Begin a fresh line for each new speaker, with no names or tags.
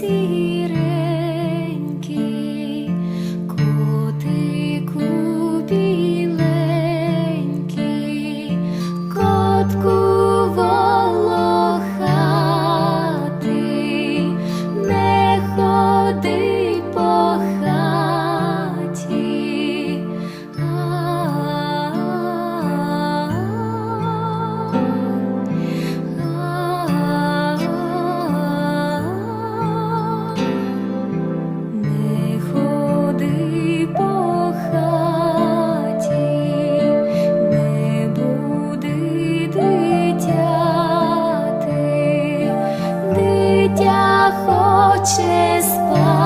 see. ночь.